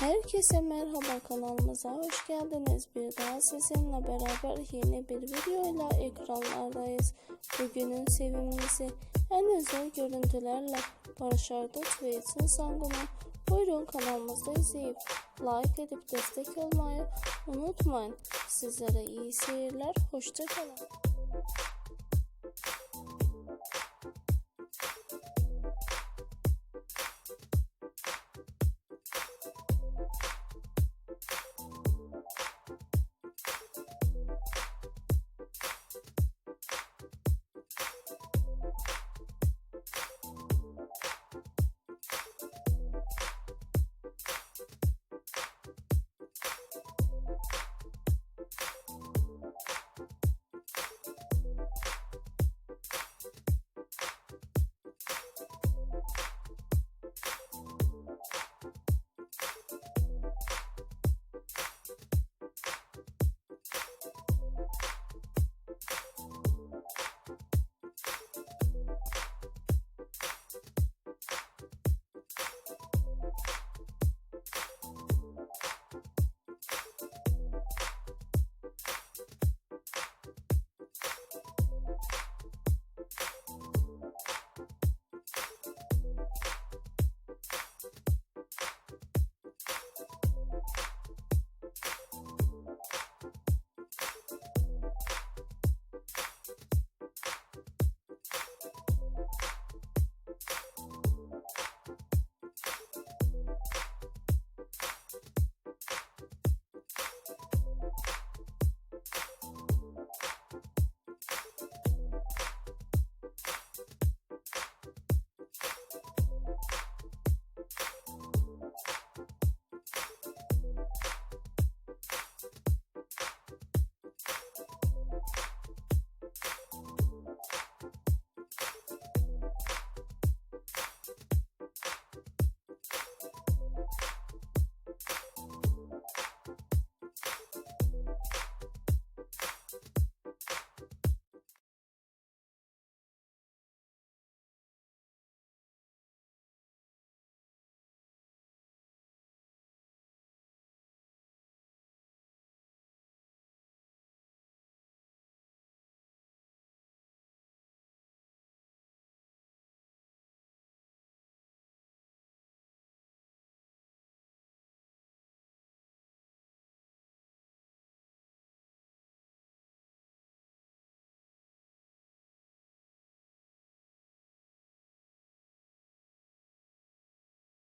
Herkese merhaba kanalımıza hoş geldiniz. Bir daha sizinle beraber yeni bir videoyla ekranlardayız. Bugünün sevimlisi en özel görüntülerle Barış ve Yalçın buyurun kanalımızda izleyip like edip destek olmayı unutmayın. Sizlere iyi seyirler, hoşçakalın.